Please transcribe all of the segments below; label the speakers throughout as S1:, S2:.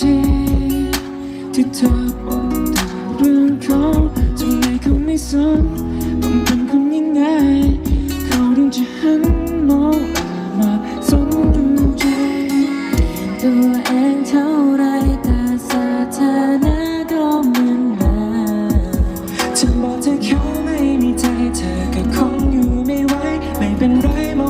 S1: ที่เธอบอกแต่เรื่องเขาทำไม
S2: เขาไม่สนผงเป็น
S1: คนยังไงเขาถึงจะหันมองมาสนใจตัวเองเท่าไรแต่สถานะก็เหมือนเดิมเธอบอกเธอเขาไม่มีใจเธอก็คงอยู่ไม่ไหวไม่เป็นไรมอง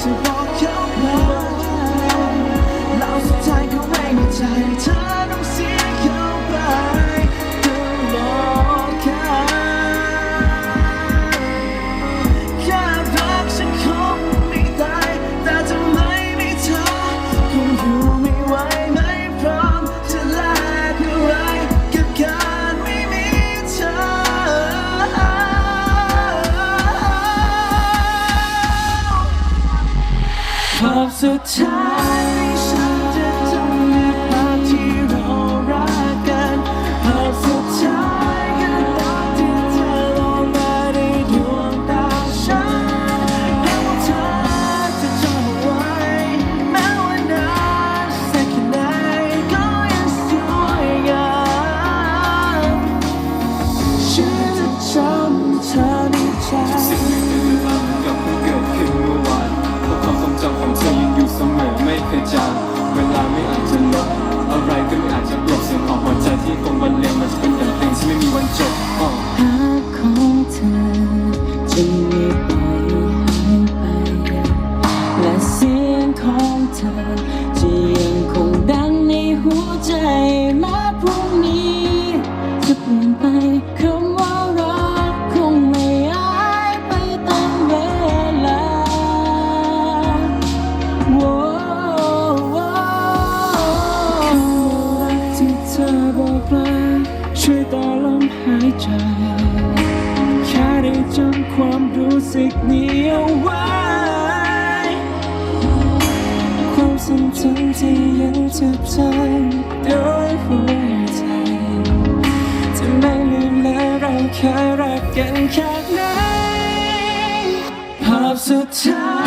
S1: จะบอ
S3: กเขาไปแล้วสุดท้ายเขาไม่มีใจเธอ
S2: ภา องเธอจะยังคงดังในหัวใจแม้พรุ่งนี้จะเปลี่ยนไปคำว่ารักคงไม่หายไปตามเวลาโว้โว้
S1: คำว่ารักที่เธอบอกลาช่วยต่อลมหายใจ แค่ได้จำความรู้สึกนี้เอาไว้ ความทรงจำที่ยังเจ็บใจโดยหัวใจจะไม่ลืมแม้เราเคยรักกันแค่ไหนภาพสุดท้าย